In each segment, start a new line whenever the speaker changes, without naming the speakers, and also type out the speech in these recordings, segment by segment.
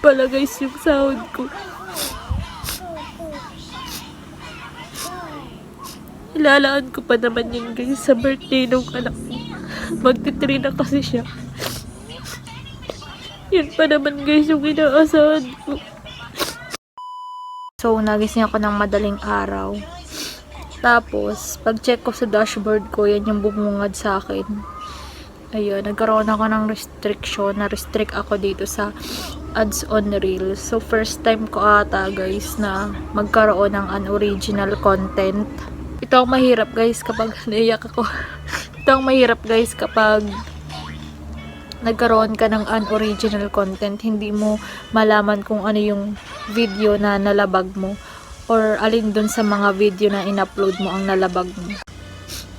pala guys yung sahod ko. Ilalaan ko pa naman yun guys sa birthday nung anak ko. Magtitree na kasi siya. Yun pa naman guys yung inaasahan ko. So, nagising ako ng madaling araw. Tapos, pag-check ko sa dashboard ko, yan yung bumungad sa akin. Ayun, nagkaroon ako ng restriction. Na-restrict ako dito sa ads on Reels. So, first time ko ata, guys, na magkaroon ng unoriginal content. Ito ang mahirap, guys, kapag naiyak ako. Ito ang mahirap, guys, kapag nagkaroon ka ng unoriginal content, hindi mo malaman kung ano yung video na nalabag mo or alin dun sa mga video na in-upload mo ang nalabag mo.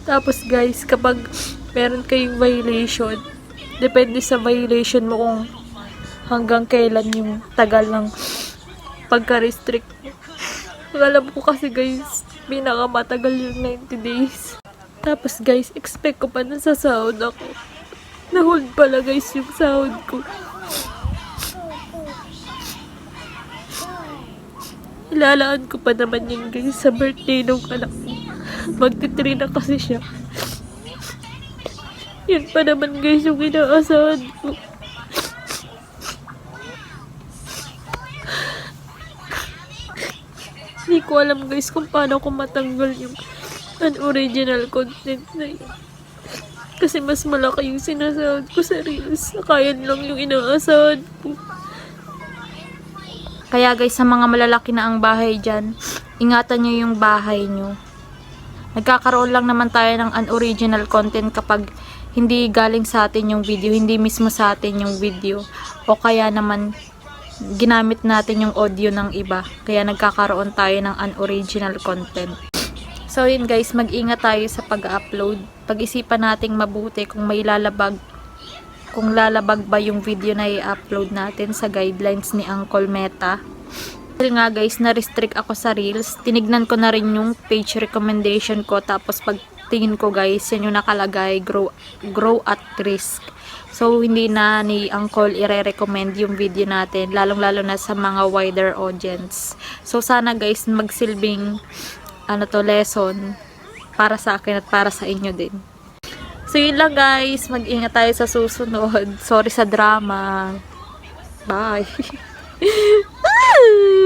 Tapos guys, kapag meron kayong violation, depende sa violation mo kung hanggang kailan yung tagal ng pagka-restrict Alam ko kasi guys, pinakamatagal yung 90 days. Tapos guys, expect ko pa na sa sahod ako. Na-hold pala guys yung sahod ko. Ilalaan ko pa naman yun guys sa birthday nung anak ko. Magtitree na kasi siya. Yun pa naman guys yung inaasahan ko. Ko alam guys kung paano ko matanggal yung unoriginal content na yun. Kasi mas malaki yung sinasahod ko sa reels. Kaya lang yung inaasahan ko. Kaya guys, sa mga malalaki na ang bahay dyan, ingatan nyo yung bahay nyo. Nagkakaroon lang naman tayo ng unoriginal content kapag hindi galing sa atin yung video, hindi mismo sa atin yung video. O kaya naman, ginamit natin yung audio ng iba. Kaya nagkakaroon tayo ng unoriginal content. So yun guys, mag-ingat tayo sa pag-upload. Pag-isipan nating mabuti kung may lalabag kung lalabag ba yung video na i-upload natin sa guidelines ni Uncle Meta. Dahil nga guys, na-restrict ako sa Reels. Tinignan ko na rin yung page recommendation ko. Tapos pag tingin ko guys, yan yung nakalagay, grow, grow at risk. So, hindi na ni Uncle ire-recommend yung video natin, lalong-lalo na sa mga wider audience. So, sana guys, magsilbing ano to, lesson para sa akin at para sa inyo din. So, yun lang guys. Mag-ingat tayo sa susunod. Sorry sa drama. Bye.